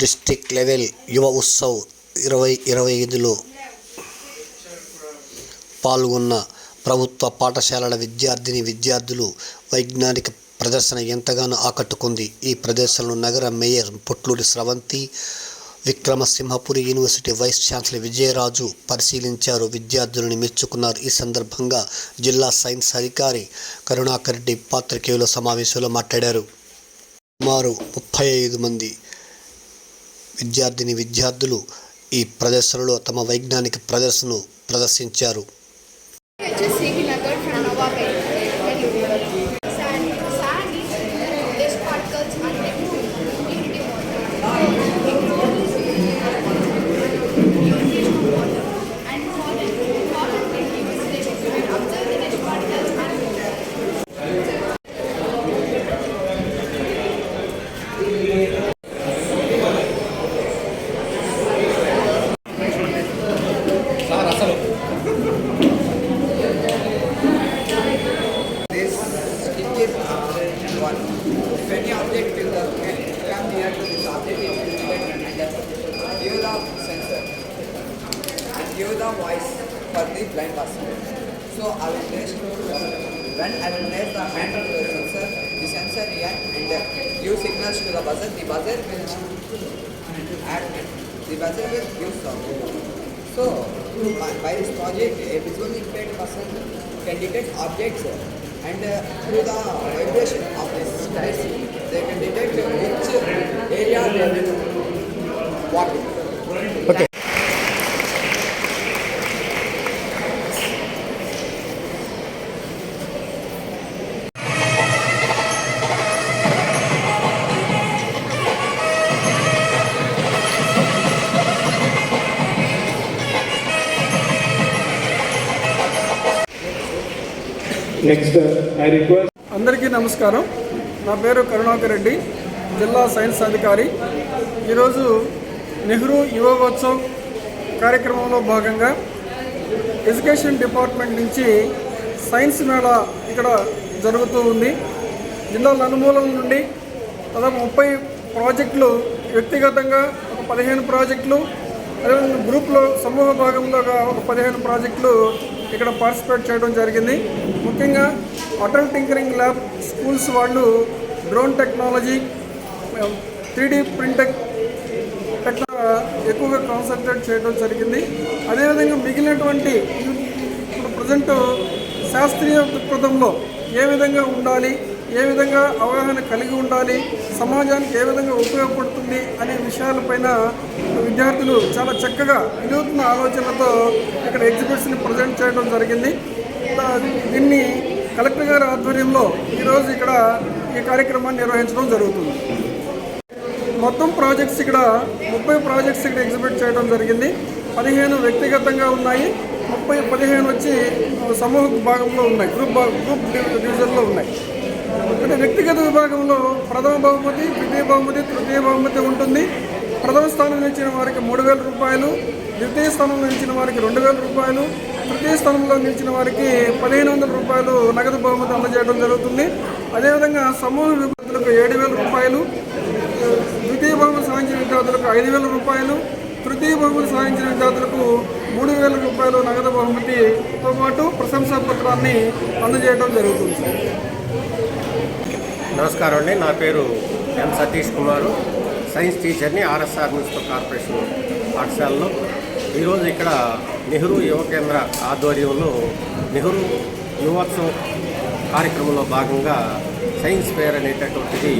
District level యువ ఉత్సవ్ ఇరవై ఇరవై ఐదులో పాల్గొన్న ప్రభుత్వ పాఠశాలల విద్యార్థిని విద్యార్థులు వైజ్ఞానిక ప్రదర్శన ఎంతగానో ఆకట్టుకుంది. ఈ ప్రదర్శనను నగర mayor Potluri Sravanthi Vikramasimhapuri university vice chancellor Vijayaraju పరిశీలించారు. విద్యార్థులను మెచ్చుకున్నారు. ఈ సందర్భంగా జిల్లా సైన్స్ అధికారి కరుణాకర్ రెడ్డి పాత్రికేయుల సమావేశంలో మాట్లాడారు. సుమారు ముప్పై ఐదు మంది విద్యార్థిని విద్యార్థులు ఈ ప్రదర్శనలో తమ వైజ్ఞానిక ప్రదర్శనను ప్రదర్శించారు. If any object will uh, come near to this object, it will get and give the sensor and give the voice for the blind person. So I will place when I will place the hand on the sensor, the sensor react and uh, give signals to the buzzer. The buzzer will act. The buzzer will give sound. So, by this project, a visually impaired person can detect objects and uh, through the vibration of this dice, they can detect which area they will walk in. Okay Next, uh, I request అందరికీ నమస్కారం నా పేరు కరుణాకర్ రెడ్డి జిల్లా science అధికారి. ఈరోజు నెహ్రూ యువోత్సవ్ కార్యక్రమంలో భాగంగా education department నుంచి సైన్స్ మేళా ఇక్కడ జరుగుతూ ఉంది. జిల్లా నలుమూలం నుండి దాదాపు ముప్పై ప్రాజెక్టులు వ్యక్తిగతంగా ఒక పదిహేను ప్రాజెక్టులు అదేవిధంగా గ్రూప్లో సమూహ భాగంలో ఒక పదిహేను ప్రాజెక్టులు ఇక్కడ పార్టిసిపేట్ చేయడం జరిగింది. ముఖ్యంగా అటల్ టింకరింగ్ ల్యాబ్ స్కూల్స్ వాళ్ళు డ్రోన్ టెక్నాలజీ త్రీ ప్రింటెక్ ఎక్కువగా కాన్సన్ట్రేట్ చేయడం జరిగింది. అదేవిధంగా మిగిలినటువంటి ఇప్పుడు ప్రజెంట్ శాస్త్రీయ దృక్పథంలో ఏ విధంగా ఉండాలి ఏ విధంగా అవగాహన కలిగి ఉండాలి సమాజానికి ఏ విధంగా ఉపయోగపడుతుంది అనే విషయాలపైన విద్యార్థులు చాలా చక్కగా వినూత్న ఆలోచనలతో ఇక్కడ ఎగ్జిబిట్స్ని ప్రజెంట్ చేయడం జరిగింది. దీన్ని కలెక్టర్ గారి ఆధ్వర్యంలో ఈరోజు ఇక్కడ ఈ కార్యక్రమాన్ని నిర్వహించడం జరుగుతుంది. మొత్తం ప్రాజెక్ట్స్ ఇక్కడ ముప్పై ప్రాజెక్ట్స్ ఇక్కడ ఎగ్జిబిట్ చేయడం జరిగింది. పదిహేను వ్యక్తిగతంగా ఉన్నాయి. ముప్పై పదిహేను వచ్చి సమూహ భాగంలో ఉన్నాయి. గ్రూప్ గ్రూప్ డివిజన్లో ఉన్నాయి. అంటే వ్యక్తిగత విభాగంలో ప్రథమ బహుమతి ద్వితీయ బహుమతి తృతీయ బహుమతి ఉంటుంది. ప్రథమ స్థానం ఇచ్చిన వారికి మూడు వేల రూపాయలు ద్వితీయ స్థానంలో నిలిచిన వారికి రెండు వేల రూపాయలు తృతీయ స్థానంలో నిలిచిన వారికి పదిహేను వందల రూపాయలు నగదు బహుమతి అందజేయడం జరుగుతుంది. అదేవిధంగా సమూహ విభూతులకు ఏడు వేల రూపాయలు ద్వితీయ బహుమతి సాధించిన విద్యార్థులకు ఐదు వేల రూపాయలు తృతీయ బహుమతి సాధించిన విద్యార్థులకు మూడు వేల రూపాయలు నగదు బహుమతితో పాటు ప్రశంసా పత్రాన్ని అందజేయడం జరుగుతుంది. నమస్కారం అండి. నా పేరు ఎం సతీష్ కుమారు. సైన్స్ టీచర్ని ఆర్ఎస్ఆర్ మున్సిపల్ కార్పొరేషన్ పాఠశాలలో. ఈరోజు ఇక్కడ నెహ్రూ యువ కేంద్ర ఆధ్వర్యంలో నెహ్రూ యువోత్సవం కార్యక్రమంలో భాగంగా సైన్స్ ఫేర్ అనేటటువంటిది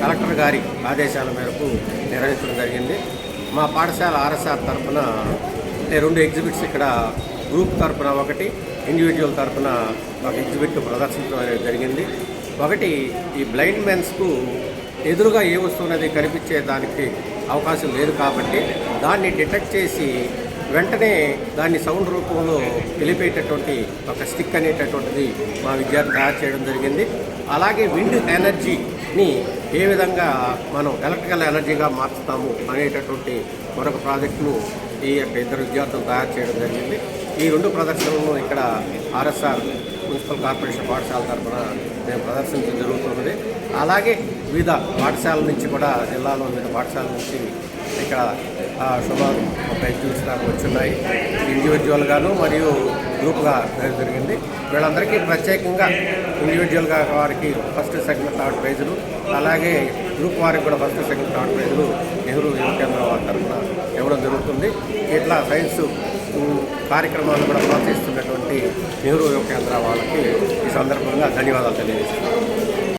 కలెక్టర్ గారి ఆదేశాల మేరకు నిర్వహించడం జరిగింది. మా పాఠశాల ఆర్ఎస్ఆర్ తరఫున అంటే రెండు ఎగ్జిబిట్స్ ఇక్కడ గ్రూప్ తరపున ఒకటి ఇండివిజువల్ తరపున ఒక ఎగ్జిబిట్ ప్రదర్శించడం అనేది జరిగింది. ఒకటి ఈ బ్లైండ్ మెన్స్కు ఎదురుగా ఏ వస్తువు అనేది కనిపించే దానికి అవకాశం లేదు కాబట్టి దాన్ని డిటెక్ట్ చేసి వెంటనే దాన్ని సౌండ్ రూపంలో తెలిపేటటువంటి ఒక స్టిక్ అనేటటువంటిది మా విద్యార్థి తయారు చేయడం జరిగింది. అలాగే విండ్ ఎనర్జీని ఏ విధంగా మనం ఎలక్ట్రికల్ ఎనర్జీగా మార్చుతాము అనేటటువంటి మరొక ప్రాజెక్టును ఈ యొక్క ఇద్దరు విద్యార్థులు తయారు చేయడం జరిగింది. ఈ రెండు ప్రదర్శనలను ఇక్కడ ఆర్ఎస్ఆర్ మున్సిపల్ కార్పొరేషన్ పాఠశాల తరఫున మేము ప్రదర్శించడం జరుగుతున్నది. అలాగే వివిధ పాఠశాల నుంచి కూడా జిల్లాలో వివిధ పాఠశాల నుంచి ఇక్కడ ఆ, సుమారు ముప్పై ఎగ్జిబిట్స్ దాకా వచ్చున్నాయి ఇండివిజువల్గాను మరియు గ్రూప్గా జరిగింది. వీళ్ళందరికీ ప్రత్యేకంగా ఇండివిజువల్గా వారికి ఫస్ట్ సెకండ్ థర్డ్ ప్రైజులు అలాగే గ్రూప్ వారికి కూడా ఫస్ట్ సెకండ్ థర్డ్ ప్రైజులు నెహ్రూ యువ కేంద్రం వారి తరఫున ఇవ్వడం జరుగుతుంది. ఇట్లా సైన్స్ కార్యక్రమాలు కూడా ప్రోత్సహిస్తున్నటువంటి నెహ్రూ యువ కేంద్ర వాళ్ళకి ఈ సందర్భంగా ధన్యవాదాలు తెలియజేస్తున్నాను.